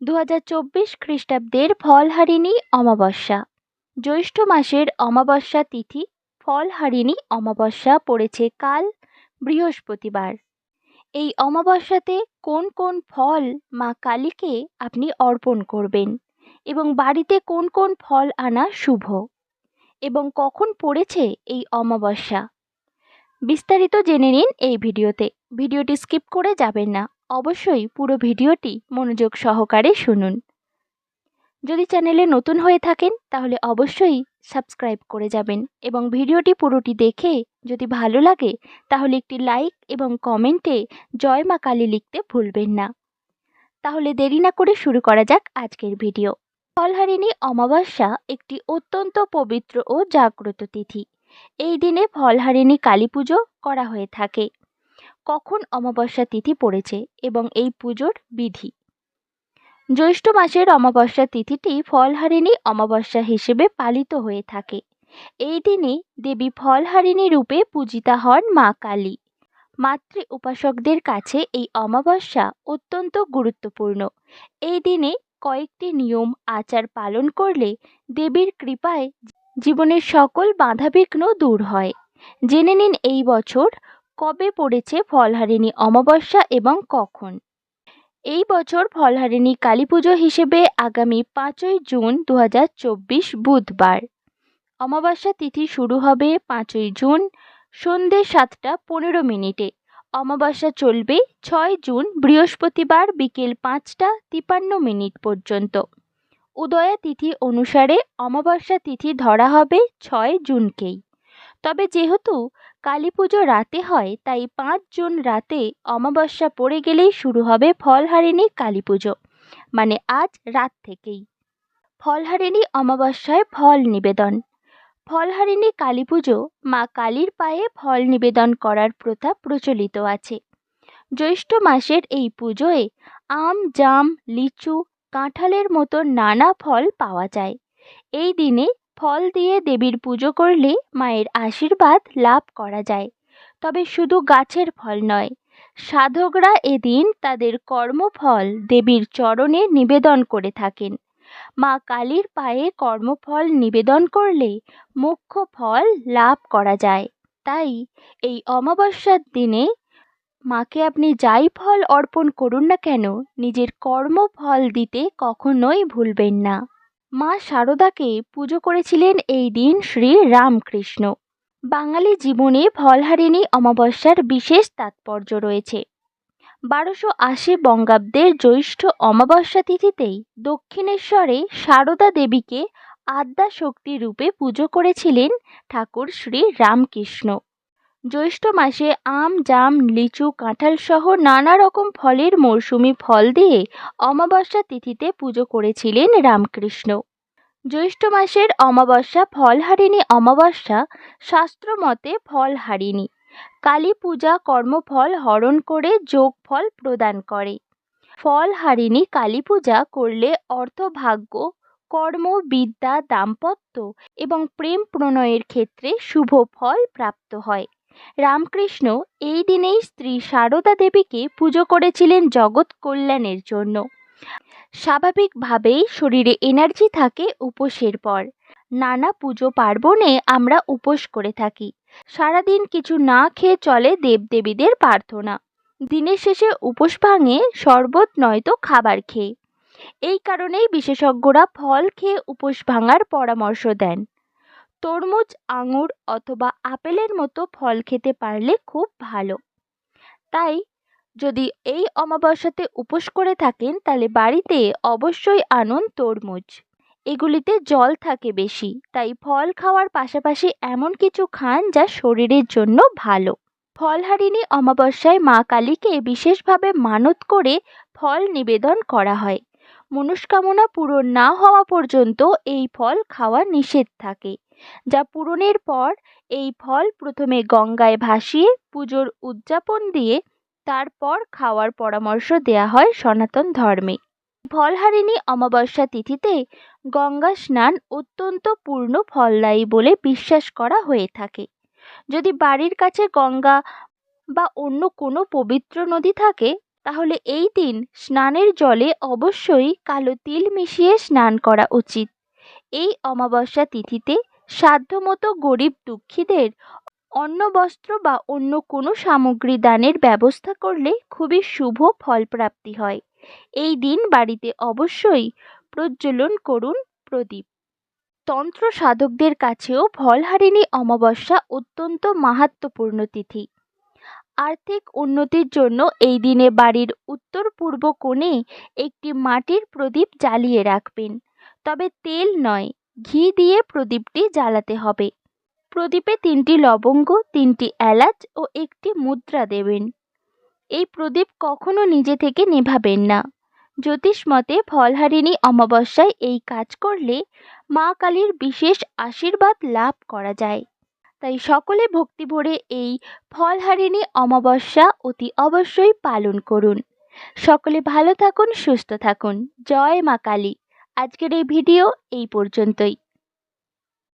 দু হাজার চব্বিশ খ্রিস্টাব্দের ফলহারিণী অমাবস্যা। জ্যৈষ্ঠ মাসের অমাবস্যা তিথি ফলহারিণী অমাবস্যা পড়েছে কাল বৃহস্পতিবার। এই অমাবস্যাতে কোন কোন ফল মা কালীকে আপনি অর্পণ করবেন এবং বাড়িতে কোন কোন ফল আনা শুভ এবং কখন পড়েছে এই অমাবস্যা? বিস্তারিত জেনে নিন এই ভিডিওতে। ভিডিওটি স্কিপ করে যাবেন না। অবশ্যই পুরো ভিডিওটি মনোযোগ সহকারে শুনুন। যদি চ্যানেলে নতুন হয়ে থাকেন, তাহলে অবশ্যই সাবস্ক্রাইব করে যাবেন এবং ভিডিওটি পুরোটি দেখে যদি ভালো লাগে, তাহলে একটি লাইক এবং কমেন্টে জয় মা কালী লিখতে ভুলবেন না। তাহলে দেরি না করে শুরু করা যাক আজকের ভিডিও। ফলহারিণী অমাবস্যা একটি অত্যন্ত পবিত্র ও জাগ্রত তিথি। এই দিনে ফলহারিণী কালী পুজো করা হয়ে থাকে। কখন অমাবস্যা তিথি পড়েছে এবং এই পুজোর বিধি? জ্যৈষ্ঠ মাসের অমাবস্যা তিথিটি ফলহারিণী অমাবস্যা হিসেবে পালিত হয়ে থাকে। এই দিনে দেবী ফলহারিণী রূপে পূজিতা হন মা কালী। মাতৃ উপাসকদের কাছে এই অমাবস্যা অত্যন্ত গুরুত্বপূর্ণ। এই দিনে কয়েকটি নিয়ম, আচার পালন করলে দেবীর কৃপায় জীবনের সকল বাধাবিঘ্ন দূর হয়। জেনে নিন এই বছর কবে পড়েছে ফলহারিণী অমাবস্যা এবং কখন? এই বছর ফলহারিণী কালী পুজো হিসেবে আগামী পাঁচই জুন দু হাজার চব্বিশ বুধবার। অমাবস্যা তিথি শুরু হবে পাঁচই জুন সন্ধে সাতটা পনেরো মিনিটে। অমাবস্যা চলবে ছয় জুন বৃহস্পতিবার বিকেল পাঁচটা তিপান্ন মিনিট পর্যন্ত। উদয়া তিথি অনুসারে অমাবস্যা তিথি ধরা হবে ছয় জুনকেই। তবে যেহেতু কালী পুজো রাতে হয়, তাই পাঁচ জুন রাতে অমাবস্যা পড়ে গেলেই শুরু হবে ফলহারিণী কালী পুজো। মানে আজ রাত থেকেই। ফলহারিণী অমাবস্যায় ফল নিবেদন। ফলহারিণী কালী পুজো মা কালীর পায়ে ফল নিবেদন করার প্রথা প্রচলিত আছে। জ্যৈষ্ঠ মাসের এই পুজোয় আম, জাম, লিচু, কাঁঠালের মতো নানা ফল পাওয়া যায়। এই দিনে ফল দিয়ে দেবীর পুজো করলে মায়ের আশীর্বাদ লাভ করা যায়। তবে শুধু গাছের ফল নয়, সাধকরা এদিন তাদের কর্মফল দেবীর চরণে নিবেদন করে থাকেন। মা কালীর পায়ে কর্মফল নিবেদন করলে মুখ্য ফল লাভ করা যায়। তাই এই অমাবস্যার দিনে মাকে আপনি যাই ফল অর্পণ করুন না কেন, নিজের কর্মফল দিতে কখনোই ভুলবেন না। মা শারদাকে পুজো করেছিলেন এই দিন শ্রী রামকৃষ্ণ। বাঙালি জীবনে ফলহারিণী অমাবস্যার বিশেষ তাৎপর্য রয়েছে। বারোশো আশি বঙ্গাব্দের জ্যৈষ্ঠ অমাবস্যা তিথিতেই দক্ষিণেশ্বরে সারদা দেবীকে আদ্যা শক্তি রূপে পুজো করেছিলেন ঠাকুর শ্রী রামকৃষ্ণ। জ্যৈষ্ঠ মাসে আম, জাম, লিচু, কাঁঠাল সহ নানা রকম ফলের মরশুমি ফল দিয়ে অমাবস্যা তিথিতে পুজো করেছিলেন রামকৃষ্ণ। জ্যৈষ্ঠ মাসের অমাবস্যা ফলহারিণী অমাবস্যা শাস্ত্রমতে ফলহারিণী। কালী পূজা কর্মফল হরণ করে যোগফল প্রদান করে। ফলহারিণী কালী পূজা করলে অর্থভাগ্য, কর্ম, বিদ্যা, দাম্পত্য এবং প্রেম প্রণয়ের ক্ষেত্রে শুভ ফল প্রাপ্ত হয়। রামকৃষ্ণ এই দিনেই স্ত্রী সারদা দেবীকে পুজো করেছিলেন জগৎ কল্যাণের জন্য। স্বাভাবিকভাবেই শরীরে এনার্জি থাকে উপোসের পর। নানা পুজো পার্বণে আমরা উপোস করে থাকি। সারাদিন কিছু না খেয়ে চলে দেবদেবীদের প্রার্থনা। দিনের শেষে উপোস ভাঙে শরবত নয়তো খাবার খেয়ে। এই কারণেই বিশেষজ্ঞরা ফল খেয়ে উপোস ভাঙার পরামর্শ দেন। তরমুজ, আঙুর অথবা আপেলের মতো ফল খেতে পারলে খুব ভালো। তাই যদি এই অমাবস্যাতে উপোস করে থাকেন, তাহলে বাড়িতে অবশ্যই আনুন তরমুজ। এগুলিতে জল থাকে বেশি, তাই ফল খাওয়ার পাশাপাশি এমন কিছু খান যা শরীরের জন্য ভালো। ফলহারিণী অমাবস্যায় মা কালীকে বিশেষভাবে মানত করে ফল নিবেদন করা হয়। মনস্কামনা পূরণ না হওয়া পর্যন্ত এই ফল খাওয়া নিষেধ থাকে। যা পূরণের পর এই ফল প্রথমে গঙ্গায় ভাসিয়ে পুজোর উদযাপন দিয়ে তারপর খাওয়ার পরামর্শ দেয়া হয় সনাতন ধর্মে। ফলহারিণী অমাবস্যা তিথিতে গঙ্গা স্নান অত্যন্ত পূর্ণ ফলদায়ী বলে বিশ্বাস করা হয়ে থাকে। যদি বাড়ির কাছে গঙ্গা বা অন্য কোনো পবিত্র নদী থাকে, তাহলে এই দিন স্নানের জলে অবশ্যই কালো তিল মিশিয়ে স্নান করা উচিত। এই অমাবস্যা তিথিতে সাধ্যমতো গরিব দুঃখীদের অন্ন বস্ত্র বা অন্য কোনো সামগ্রী দানের ব্যবস্থা করলে খুবই শুভ ফলপ্রাপ্তি হয়। এই দিন বাড়িতে অবশ্যই প্রজ্বলন করুন প্রদীপ। তন্ত্র সাধকদের কাছেও ফলহারিণী অমাবস্যা অত্যন্ত মাহাত্ম্যপূর্ণ তিথি। আর্থিক উন্নতির জন্য এই দিনে বাড়ির উত্তর পূর্ব কোণে একটি মাটির প্রদীপ জ্বালিয়ে রাখবেন। তবে তেল নয় ঘি দিয়ে প্রদীপটি জ্বালাতে হবে। প্রদীপে তিনটি লবঙ্গ, তিনটি এলাচ ও একটি মুদ্রা দেবেন। এই প্রদীপ কখনো নিজে থেকে নেভাবেন না। জ্যোতিষ মতে ফলহারিণী অমাবস্যায় এই কাজ করলে মা কালীর বিশেষ আশীর্বাদ লাভ করা যায়। তাই সকলে ভক্তি ভরে এই ফলহারিণী অমাবস্যা অতি অবশ্যই পালন করুন। সকলে ভালো থাকুন, সুস্থ থাকুন। জয় মা কালী। আজকের এই ভিডিও এই পর্যন্তই।